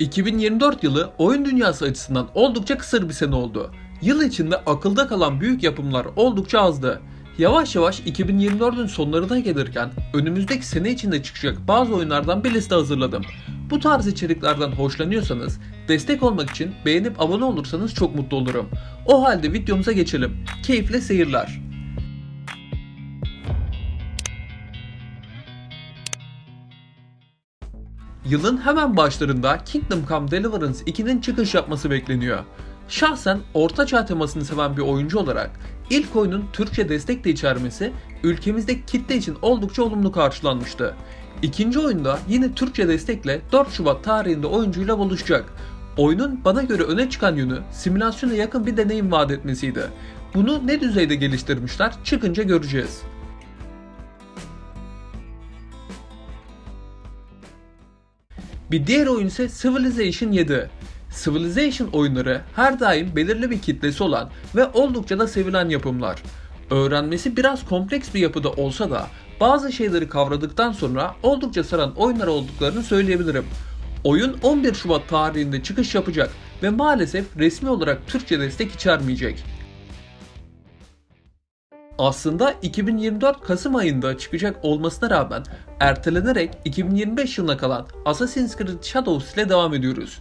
2024 yılı oyun dünyası açısından oldukça kısır bir sene oldu. Yıl içinde akılda kalan büyük yapımlar oldukça azdı. Yavaş yavaş 2024'ün sonlarına gelirken önümüzdeki sene içinde çıkacak bazı oyunlardan bir liste hazırladım. Bu tarz içeriklerden hoşlanıyorsanız destek olmak için beğenip abone olursanız çok mutlu olurum. O halde videomuza geçelim. Keyifli seyirler. Yılın hemen başlarında Kingdom Come Deliverance 2'nin çıkış yapması bekleniyor. Şahsen orta çağ temasını seven bir oyuncu olarak ilk oyunun Türkçe destek de içermesi ülkemizdeki kitle için oldukça olumlu karşılanmıştı. İkinci oyunda yine Türkçe destekle 4 Şubat tarihinde oyuncuyla buluşacak. Oyunun bana göre öne çıkan yönü simülasyona yakın bir deneyim vaat etmesiydi. Bunu ne düzeyde geliştirmişler çıkınca göreceğiz. Bir diğer oyun ise Civilization 7. Civilization oyunları her daim belirli bir kitlesi olan ve oldukça da sevilen yapımlar. Öğrenmesi biraz kompleks bir yapıda olsa da bazı şeyleri kavradıktan sonra oldukça saran oyunlar olduklarını söyleyebilirim. Oyun 11 Şubat tarihinde çıkış yapacak ve maalesef resmi olarak Türkçe destek içermeyecek. Aslında 2024 Kasım ayında çıkacak olmasına rağmen ertelenerek 2025 yılına kalan Assassin's Creed Shadows ile devam ediyoruz.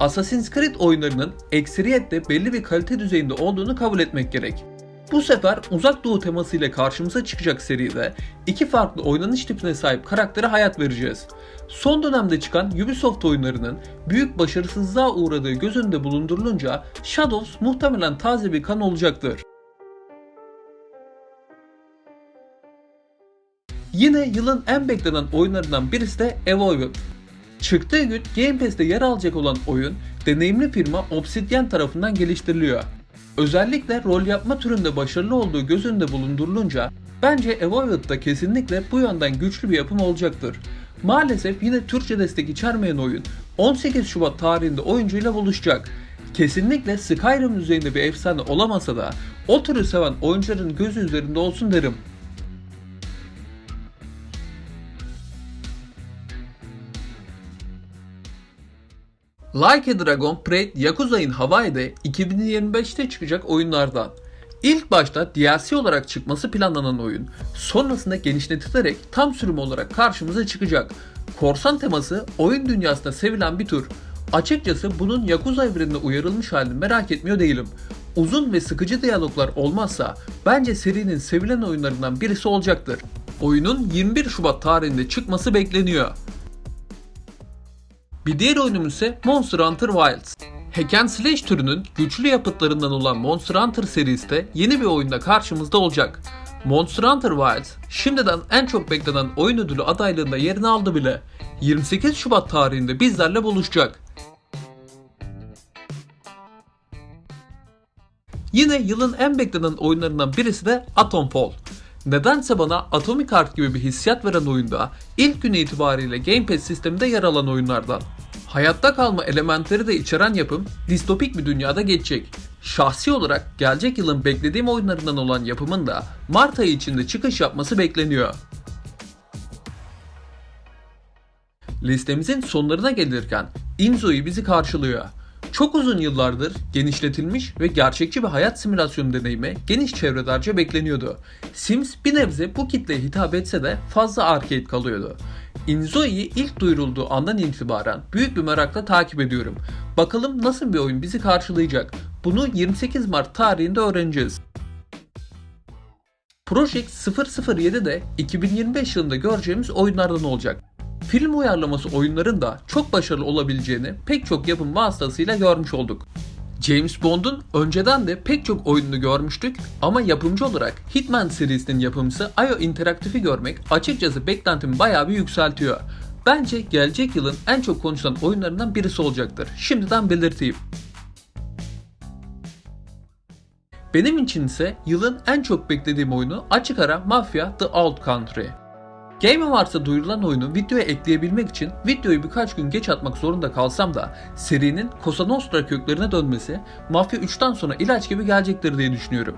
Assassin's Creed oyunlarının ekseriyette belli bir kalite düzeyinde olduğunu kabul etmek gerek. Bu sefer uzak doğu teması ile karşımıza çıkacak seride iki farklı oynanış tipine sahip karaktere hayat vereceğiz. Son dönemde çıkan Ubisoft oyunlarının büyük başarısızlığa uğradığı göz önünde bulundurulunca Shadows muhtemelen taze bir kan olacaktır. Yine yılın en beklenen oyunlarından birisi de Evolved. Çıktığı gün Game Pass'te yer alacak olan oyun deneyimli firma Obsidian tarafından geliştiriliyor. Özellikle rol yapma türünde başarılı olduğu göz önünde bulundurulunca bence Evolved da kesinlikle bu yönden güçlü bir yapım olacaktır. Maalesef yine Türkçe destek içermeyen oyun 18 Şubat tarihinde oyuncuyla buluşacak. Kesinlikle Skyrim düzeyinde bir efsane olamasa da o türü seven oyuncuların gözü üzerinde olsun derim. Like a Dragon Prey Yakuza'nın Hawaii'de 2025'te çıkacak oyunlardan. İlk başta DLC olarak çıkması planlanan oyun, sonrasında genişletilerek tam sürüm olarak karşımıza çıkacak. Korsan teması oyun dünyasında sevilen bir tür. Açıkçası bunun Yakuza evrenine uyarılmış halini merak etmiyor değilim. Uzun ve sıkıcı diyaloglar olmazsa bence serinin sevilen oyunlarından birisi olacaktır. Oyunun 21 Şubat tarihinde çıkması bekleniyor. Bir diğer oyunumuz ise Monster Hunter Wilds. Hack and Slash türünün güçlü yapıtlarından olan Monster Hunter serisi de yeni bir oyunda karşımızda olacak. Monster Hunter Wilds şimdiden en çok beklenen oyun ödülü adaylığında yerini aldı bile. 28 Şubat tarihinde bizlerle buluşacak. Yine yılın en beklenen oyunlarından birisi de Atomfall. Nedense bana Atomic Heart gibi bir hissiyat veren oyunda ilk günü itibariyle Game Pass sisteminde yer alan oyunlardan. Hayatta kalma elementleri de içeren yapım distopik bir dünyada geçecek. Şahsi olarak gelecek yılın beklediğim oyunlarından olan yapımın da Mart ayı içinde çıkış yapması bekleniyor. Listemizin sonlarına gelirken Inzo'yu bizi karşılıyor. Çok uzun yıllardır genişletilmiş ve gerçekçi bir hayat simülasyonu deneyimi geniş çevrelerce bekleniyordu. Sims bir nebze bu kitleye hitap etse de fazla arcade kalıyordu. Inzoi'yi ilk duyurulduğu andan itibaren büyük bir merakla takip ediyorum. Bakalım nasıl bir oyun bizi karşılayacak. Bunu 28 Mart tarihinde öğreneceğiz. Project 007 de 2025 yılında göreceğimiz oyunlardan olacak. Film uyarlaması oyunların da çok başarılı olabileceğini pek çok yapım vasıtasıyla görmüş olduk. James Bond'un önceden de pek çok oyununu görmüştük ama yapımcı olarak Hitman serisinin yapımcısı IO Interactive'i görmek açıkçası beklentimi bayağı bir yükseltiyor. Bence gelecek yılın en çok konuşulan oyunlarından birisi olacaktır. Şimdiden belirteyim. Benim için ise yılın en çok beklediğim oyunu açık ara Mafia The Old Country. Game Awards'a duyurulan oyunu videoya ekleyebilmek için videoyu birkaç gün geç atmak zorunda kalsam da serinin Cosa Nostra köklerine dönmesi Mafya 3'ten sonra ilaç gibi gelecektir diye düşünüyorum.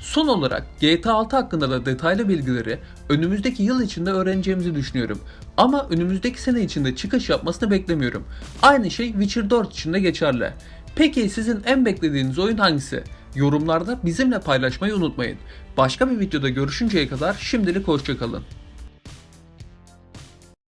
Son olarak GTA 6 hakkında da detaylı bilgileri önümüzdeki yıl içinde öğreneceğimizi düşünüyorum. Ama önümüzdeki sene içinde çıkış yapmasını beklemiyorum. Aynı şey Witcher 4 için de geçerli. Peki sizin en beklediğiniz oyun hangisi? Yorumlarda bizimle paylaşmayı unutmayın. Başka bir videoda görüşünceye kadar şimdilik hoşçakalın.